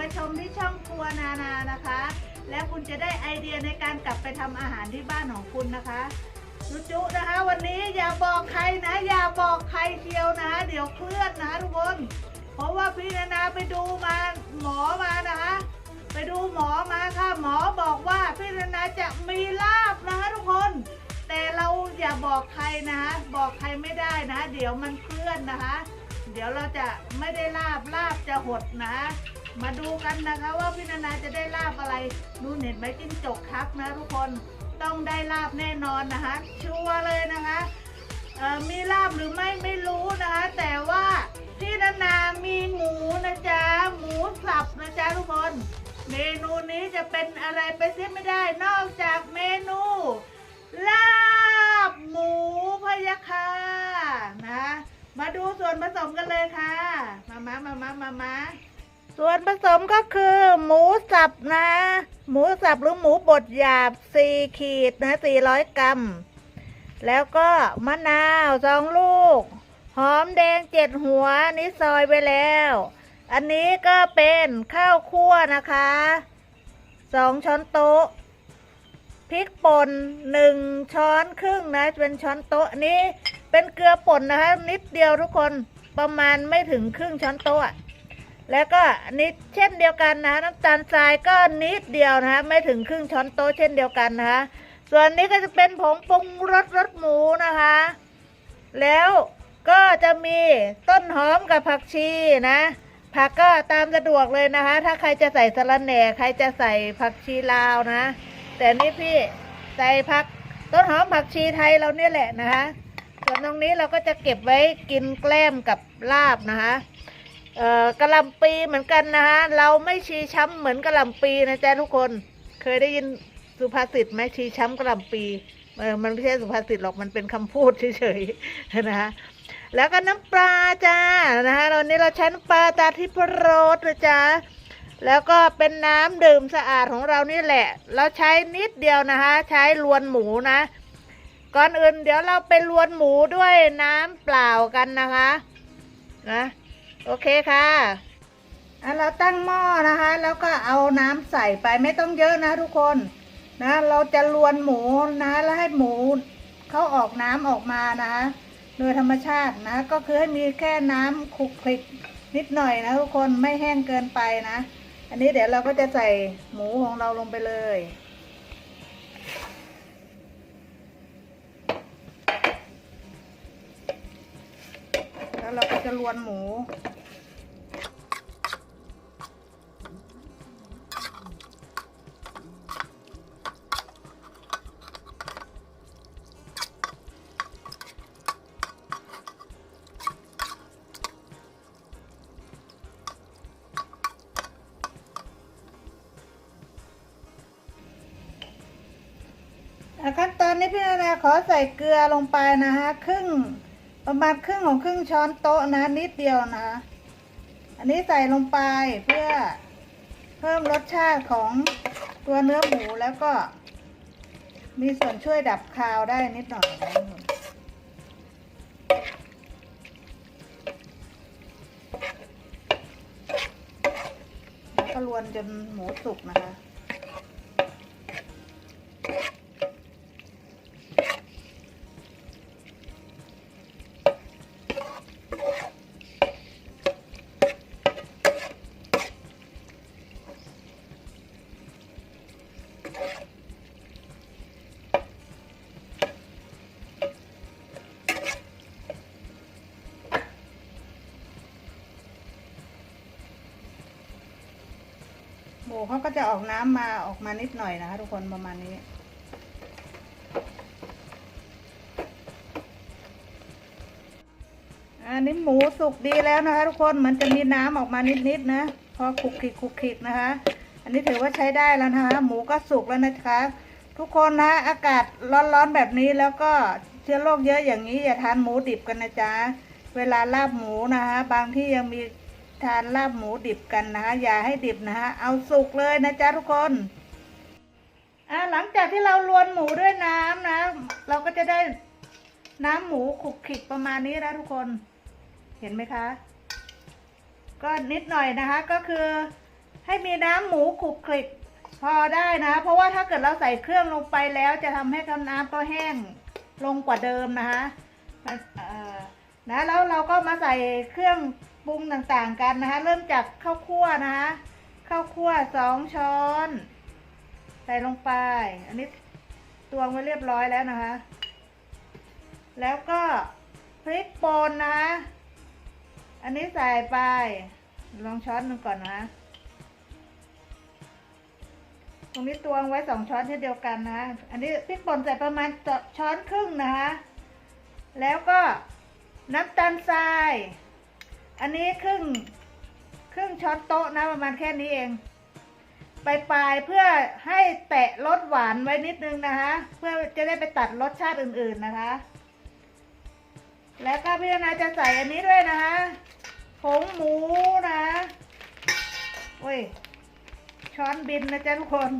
มาชมที่ช่องครัวนานานะคะ แล้วคุณจะได้ไอเดียในการกลับไปทำอาหารที่บ้านของคุณนะคะจุจุนะคะ วันนี้อย่าบอกใครนะ อย่าบอกใครเชียวนะ เดี๋ยวเคลื่อนนะทุกคน เพราะว่าพี่นานาไปดูมาหมอมานะคะ ไปดูหมอมาค่ะ หมอบอกว่าพี่นานาจะมีลาบนะคะทุกคน แต่เราอย่าบอกใครนะ บอกใครไม่ได้นะ เดี๋ยวมันเคลื่อนนะคะ เดี๋ยวเราจะไม่ได้ลาบลาบจะหดนะ มาดูกันนะคะว่าพี่นานาจะได้ลาบอะไร ดูเห็นไหมจิ้งจกทักนะทุกคนต้องได้ลาบแน่นอนนะคะ ชัวร์เลยนะคะมีลาบหรือไม่ไม่รู้นะคะ แต่ว่าพี่นานามีหมูนะจ๊ะหมูสับนะจ๊ะทุกคน เมนูนี้จะเป็นอะไรไปเสียไม่ได้ นอกจากเมนู ลาบหมูพะยะค่ะนะ มาดูส่วนผสมกันเลยค่ะ มามามามามามา ส่วนผสมก็คือหมูสับนะ หมูสับหรือหมูบดหยาบ 4 ขีดนะ 400 กรัม แล้วก็มะนาวสองลูก หอมแดงเจ็ดหัวนี่ซอยไปแล้ว อันนี้ก็เป็นข้าวคั่วนะคะสองช้อนโต๊ะ พริกป่นหนึ่งช้อนครึ่งนะ เป็นช้อนโต๊ะนี้เป็นเกลือป่นนะคะ นิดเดียวทุกคนประมาณไม่ถึงครึ่งช้อนโต๊ะ แล้วก็นิดเช่นเดียวกันนะน้ำตาลทรายก็นิดเดียวนะคะไม่ถึงครึ่งช้อนโต๊ะเช่นเดียวกันนะคะส่วนนี้ก็จะเป็นผงปรุงรสรสหมูนะคะ แล้วก็จะมีต้นหอมกับผักชีนะ ผักก็ตามสะดวกเลยนะคะ ถ้าใครจะใส่สะระแหน่ใครจะใส่ผักชีลาวนะ แต่นี่พี่ใส่ผักต้นหอมผักชีไทยเราเนี่ยแหละนะคะส่วนตรงนี้เราก็จะเก็บไว้กินแกล้มกับลาบนะคะ เอ่อกะหล่ำปีเหมือนกันนะคะเราไม่ชีช้ำเหมือนกะหล่ำปีนะจ๊ะทุกคน เคยได้ยินสุภาษิตไหมชีช้ำกะหล่ำปีเออมันไม่ใช่สุภาษิตหรอกมันเป็นคำพูดเฉยๆนะคะแล้วก็น้ำปลาจ้านะคะตอนนี้เราใช้น้ำปลาตาทิพรสนะจ๊ะแล้วก็เป็นน้ำดื่มสะอาดของเรานี่แหละ เราใช้นิดเดียวนะคะ ใช้ลวนหมูนะ ก่อนอื่นเดี๋ยวเราไปลวนหมูด้วยน้ำเปล่ากันนะคะ นะ โอเคค่ะอะเราตั้งหม้อนะคะ แล้วก็เอาน้ำใส่ไปไม่ต้องเยอะนะทุกคนนะ เราจะลวนหมูนะ แล้วให้หมูเขาออกน้ำออกมานะโดยธรรมชาตินะ ก็คือให้มีแค่น้ำคลุกคลิกนิดหน่อยนะทุกคนไม่แห้งเกินไปนะ อันนี้เดี๋ยวเราก็จะใส่หมูของเราลงไปเลยแล้วเราก็จะลวนหมู ขั้นตอนนี้พี่นานาขอใส่เกลือลงไปนะคะครึ่งประมาณครึ่งของครึ่งช้อนโต๊ะนะนิดเดียวนะ อันนี้ใส่ลงไปเพื่อเพิ่มรสชาติของตัวเนื้อหมูแล้วก็ มีส่วนช่วยดับคาวได้นิดหน่อยนะแล้วก็ลวนจนหมูสุกนะคะ เขาก็จะออกน้ำมาออกมานิดหน่อยนะคะทุกคนประมาณนี้ อันนี้หมูสุกดีแล้วนะคะ ทุกคนมันจะมีน้ำออกมานิดๆนะ พอคลุกคลิกคลุกคลิกนะคะ อันนี้ถือว่าใช้ได้แล้วนะคะ หมูก็สุกแล้วนะคะ ทุกคนนะ อากาศร้อนๆแบบนี้แล้วก็เชื้อโรคเยอะอย่างนี้อย่าทานหมูดิบกันนะจ๊ะเวลาลาบหมูนะคะ บางที่ยังมี ทานลาบหมูดิบกันนะคะอย่าให้ดิบนะคะเอาสุกเลยนะจ๊ะทุกคนอ่าหลังจากที่เราลวนหมูด้วยน้ำนะ เราก็จะได้น้ำหมูขุกขลิกประมาณนี้นะทุกคน เห็นไหมคะ ก็นิดหน่อยนะคะ ก็คือให้มีน้ำหมูขุกขลิกพอได้นะ เพราะว่าถ้าเกิดเราใส่เครื่องลงไปแล้วจะทำให้น้ำก็แห้งลงกว่าเดิมนะคะนะแล้วเราก็มาใส่เครื่อง ปรุงต่างๆกันนะคะ เริ่มจากข้าวคั่วนะคะข้าวคั่วสองช้อน ใส่ลงไป อันนี้ตวงไว้เรียบร้อยแล้วนะคะ แล้วก็พริกป่นนะคะอันนี้ใส่ไป ลองช้อนหนึ่งก่อนนะตรงนี้ตวงไว้สองช้อนเช่นเดียวกันนะ อันนี้พริกป่นใส่ประมาณช้อนครึ่งนะคะ แล้วก็น้ำตาลทราย อันนี้ครึ่งครึ่งช้อนโต๊ะนะประมาณแค่นี้เองปลายๆเพื่อให้แตะรสหวานไว้นิดนึงนะคะ เพื่อจะได้ไปตัดรสชาติอื่นๆนะคะ แล้วก็พี่นาจะใส่อันนี้ด้วยนะคะผงหมูนะโอ้ยช้อนบินนะจ๊ะทุกคน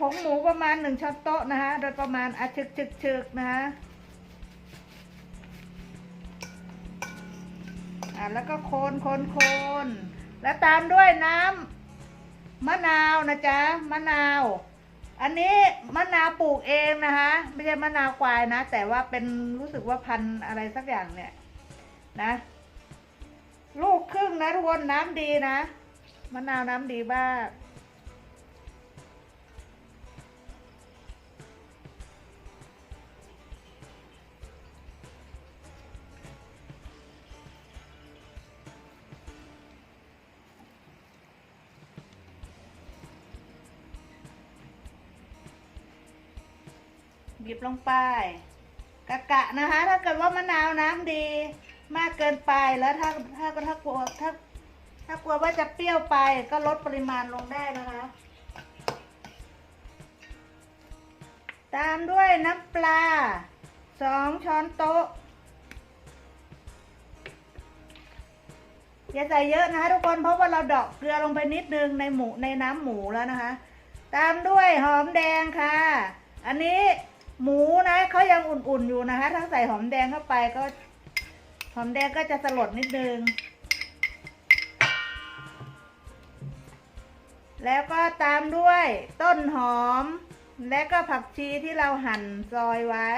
ผงหมูประมาณหนึ่งช้อนโต๊ะนะคะโดยประมาณอาชึกชึกชึกนะคะ อะแล้วก็โคนโคนโคนแล้วตามด้วยน้ำมะนาวนะจ๊ะมะนาว อันนี้มะนาวปลูกเองนะคะไม่ใช่มะนาวควายนะ แต่ว่าเป็นรู้สึกว่าพันธุ์อะไรสักอย่างเนี่ยนะลูกครึ่งนะทุกคนน้ำดีนะมะนาวน้ำดีมาก ยิบลงไป กะกะนะคะ ถ้าเกิดว่ามะนาวน้ำดี มากเกินไปแล้วถ้าถ้าถ้ากลัวถ้าถ้ากลัวว่าจะเปรี้ยวไปก็ลดปริมาณลงได้นะคะ ตามด้วยน้ำปลาสองช้อนโต๊ะ อย่าใส่เยอะนะคะทุกคนเพราะว่าเราดอกเกลือลงไปนิดนึงในหมูในน้ำหมูแล้วนะคะ ตามด้วยหอมแดงค่ะ อันนี้ หมูนะเขายังอุ่นๆอยู่นะคะ ถ้าใส่หอมแดงเข้าไปก็ หอมแดงก็จะสลดนิดนึง แล้วก็ตามด้วยต้นหอม และก็ผักชีที่เราหั่นซอยไว้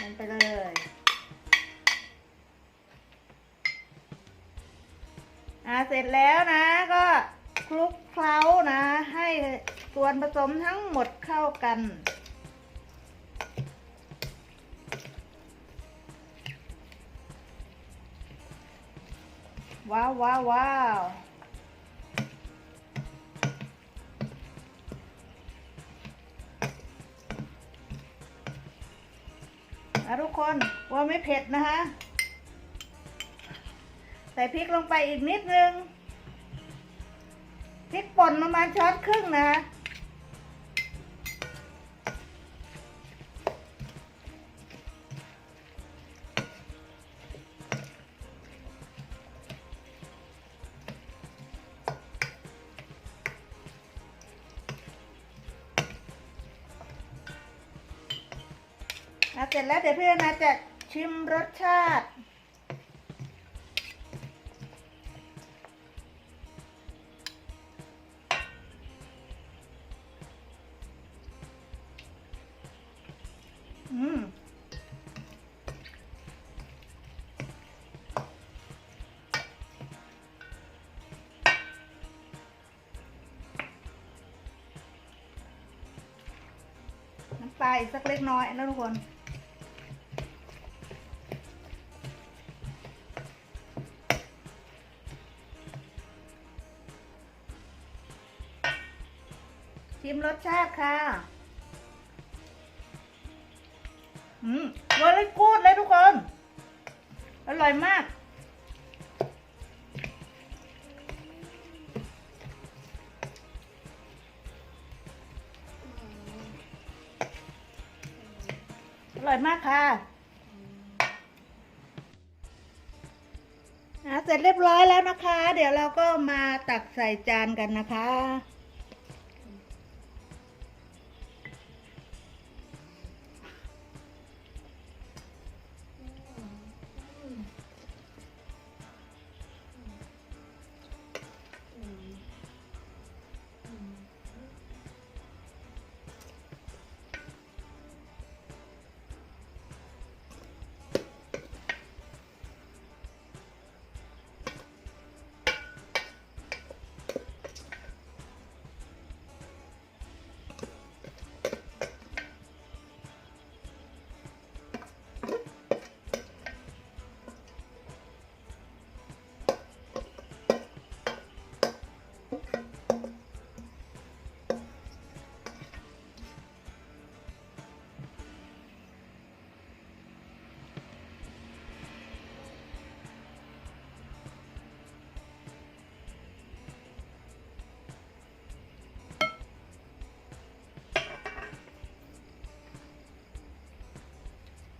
ลงไปเลยอ่าเสร็จแล้วนะก็ คลุกเคล้านะ ให้ส่วนผสมทั้งหมดเข้ากัน ว้าวว้าวว้าวทุกคนว่าไม่เผ็ดนะคะ ใส่พริกลงไปอีกนิดนึง พริกป่นประมาณช้อนครึ่งนะคะอะเสร็จแล้วเดี๋ยวพี่นาจะชิมรสชาติ ปลาอีกสักเล็กน้อยนะทุกคนชิมรสชาติค่ะ อืมเวอร์กูดเลยทุกคน อร่อยมาก ร่อยมากค่ะนะเสร็จเรียบร้อยแล้วนะคะ เดี๋ยวเราก็มาตักใส่จานกันนะคะ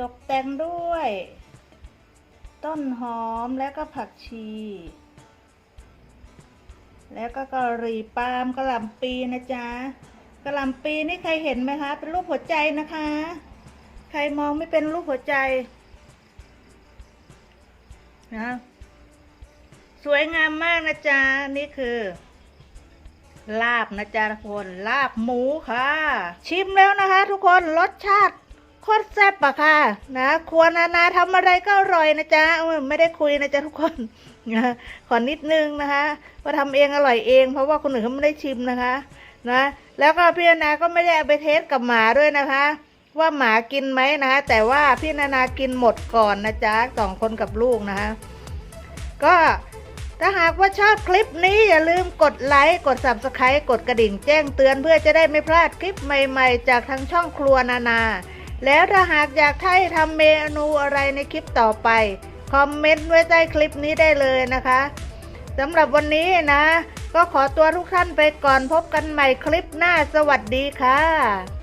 ตกแต่งด้วย ต้นหอมแล้วก็ผักชี แล้วก็กะหรี่ปาล์มกะหล่ำปีนะจ๊ะกะหล่ำปีนี่ใครเห็นไหมคะ เป็นรูปหัวใจนะคะ ใครมองไม่เป็นรูปหัวใจนะสวยงามมากนะจ๊ะนี่คือ ลาบนะจ๊ะทุกคน ลาบหมูค่ะ ชิมแล้วนะคะ ทุกคนรสชาติ คตรแซ่บอะค่ะนะครัวนานาทำอะไรก็อร่อยนะจ๊ะไม่ได้คุยนะจ๊ะทุกคนนะขอนิดนึงนะคะว่าทำเองอร่อยเอง เพราะว่าคนอื่นเขาไม่ได้ชิมนะคะ นะ แล้วก็พี่นานาก็ไม่ได้เอาไปเทสกับหมาด้วยนะคะ ว่าหมากินไหมนะคะแต่ว่าพี่นานากินหมดก่อนนะจ๊ะสองคนกับลูกนะคะก็ถ้าหากว่าชอบคลิปนี้อย่าลืมกดไลค์ กด subscribe กดกระดิ่งแจ้งเตือนเพื่อจะได้ไม่พลาดคลิปใหม่ ๆ จากทางช่องครัวนานา แล้วถ้าหากอยากให้ทำเมนูอะไรในคลิปต่อไป คอมเมนต์ไว้ใต้คลิปนี้ได้เลยนะคะสำหรับวันนี้นะ ก็ขอตัวทุกท่านไปก่อนพบกันใหม่คลิปหน้าสวัสดีค่ะ